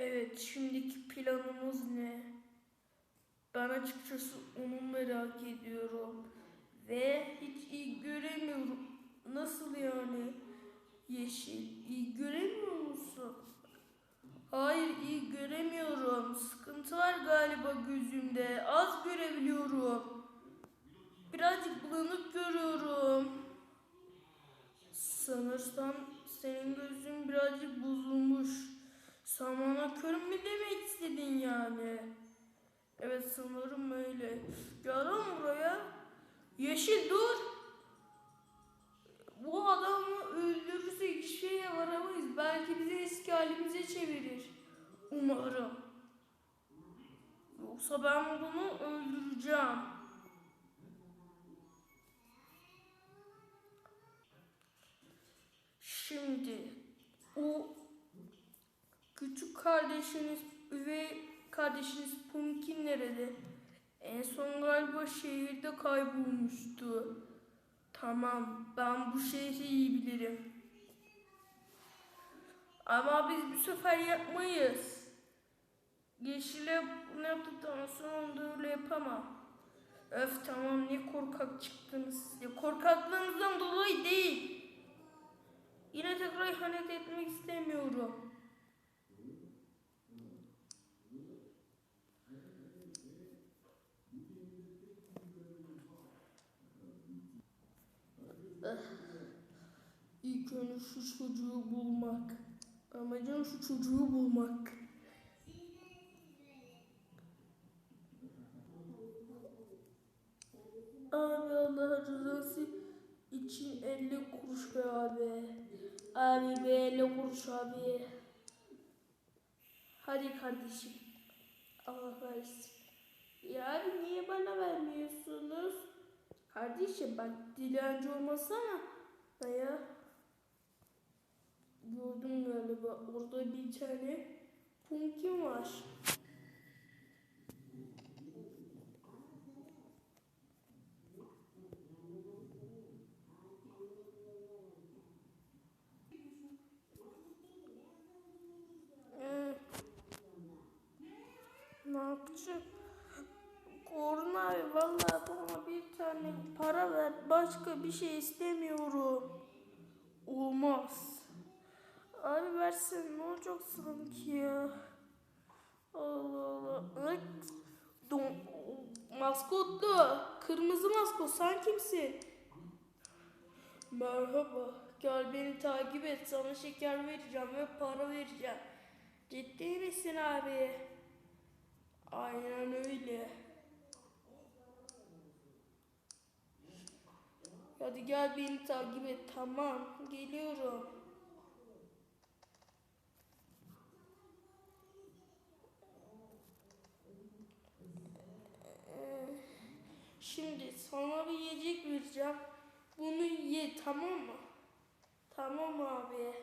Evet, şimdiki planımız ne? Ben açıkçası onu merak ediyorum. Ve hiç iyi göremiyorum. Nasıl yani? Yeşil, iyi göremiyor musun? Hayır, iyi göremiyorum. Sıkıntı var galiba gözümde. Az görebiliyorum. Birazcık bulanık görüyorum. Sanırsam senin gözün birazcık bozulmuş. Sen kör mü demek istedin yani? Evet sanırım öyle. Gel lan buraya. Yeşil dur. Bu adamı öldürürsek hiçbir varamayız. Belki bizi eski halimize çevirir. Umarım. Yoksa ben bunu öldüreceğim. Şimdi o kardeşiniz ve kardeşiniz Pumpkin nerede? En son galiba şehirde kaybolmuştu. Tamam, ben bu şehri iyi bilirim. Ama biz bu sefer yapmayız. Yeşile bunu yaptıktan sonra onu da öyle yapamam. Öf tamam ne korkak çıktınız. Ya korkaklığınızdan dolayı değil. Yine tekrar ihanet etmek istemiyorum. İlk önce şu çocuğu bulmak. Amacım şu çocuğu bulmak. Abi Allah rızası için 50 kuruş be abi. Abi be 50 kuruş abi. Hadi kardeşim. Allah versin. Ya abi niye bana vermiyorsunuz? Kardeşim bak dilenci olmasana. Daya. Gördüm galiba orada bir tane pumpkin var. Ee, ne yapacağım? Korun abi vallahi bana tane para ver. Başka bir şey istemiyorum. Olmaz. Abi versen ne olacak sanki ya? Allah Allah. Ay, Don, maskotlu. Kırmızı maskot sen kimsin? Merhaba. Gel beni takip et. Sana şeker vereceğim ve para vereceğim. Ciddi misin abi? Aynen öyle. Hadi gel beni takip et. Tamam. Geliyorum. Şimdi sana bir yiyecek vereceğim. Bunu ye tamam mı? Tamam abi.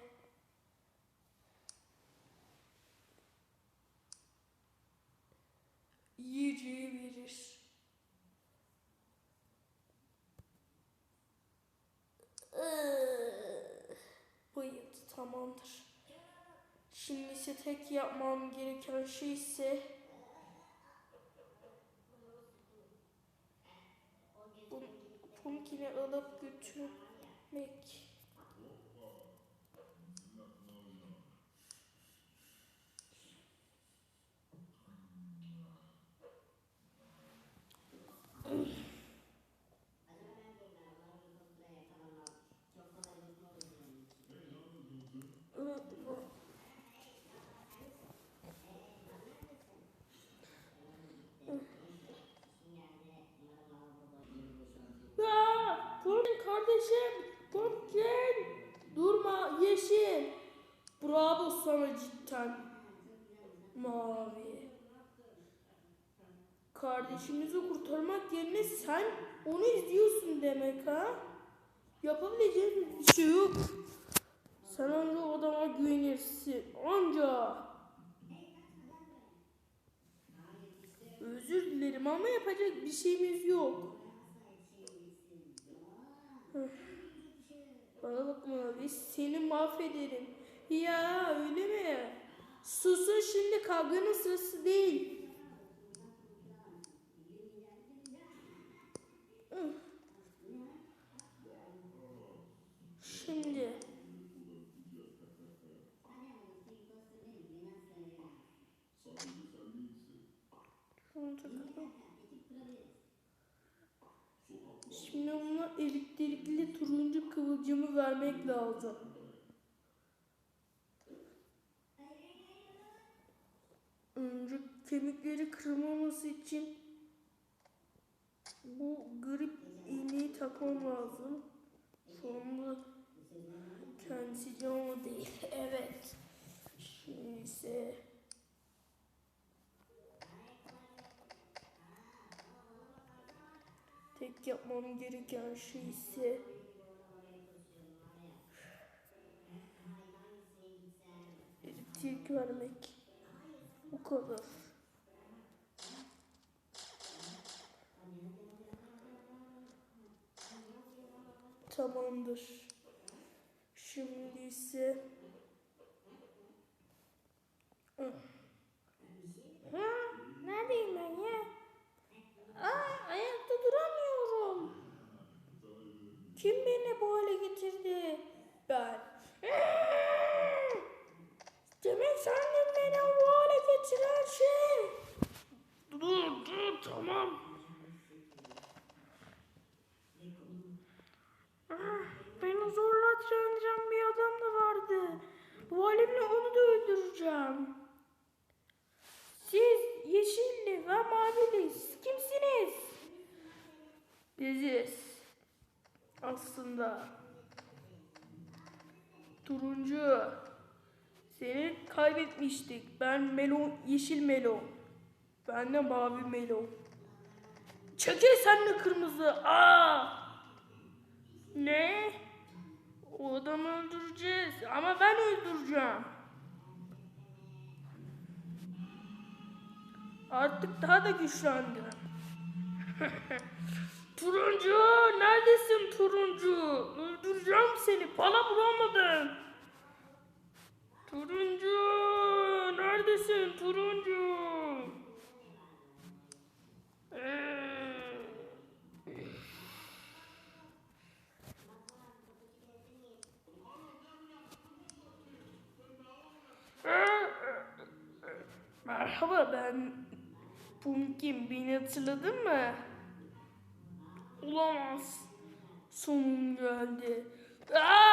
Yiyeceği verir. Tamamdır. Şimdi ise tek yapmam gereken şey ise pumpkini alıp götürmek. Aa, Pumpkin kardeşim, Pumpkin. Durma, yeşil. Sana cidden. Mavi. Kardeşimizi kurtarmak yerine sen onu izliyorsun demek ha? Yapabileceğin bir şey yok. Sen anca o adama güvenirsin. Anca. Özür dilerim ama yapacak bir şeyimiz yok. Bana bakma abi seni mahvederim. Ya öyle mi? Susun şimdi kavganın sırası değil. Şimdi. Şunu. Şimdi ona elektrikli turuncu kıvılcımı vermek lazım. Önce kemikleri kırılmaması için bu grip iğneyi takmam lazım. Sonra kendisi canlı değil. Evet. Şimdi ise tek yapmam gereken şey ise elektrik vermek. Kadar. Tamamdır. Şimdi ise Hı, neredeyim ben ya? Aa, ayakta duramıyorum. Kim beni bu hale getirdi? Ben. Demek sendin beni bu hale getiren şey. Dur dur tamam. Ah, Beni zorla direneceğim bir adam da vardı. Bu halimle onu da öldüreceğim. Siz yeşilli ve mavili siz kimsiniz? Biziz. Aslında. Turuncu. Seni kaybetmiştik. Ben Melo, yeşil Melo. Ben de mavi Melo. Çekil sen de kırmızı. Aa! Ne? O adamı öldüreceğiz. Ama ben öldüreceğim. Artık daha da güçlendim. turuncu, seni. Bana bulamadın. Turuncu, neredesin turuncu? Merhaba ben Pumpkin. Beni hatırladın mı? Olamaz. Sonum geldi. Aa!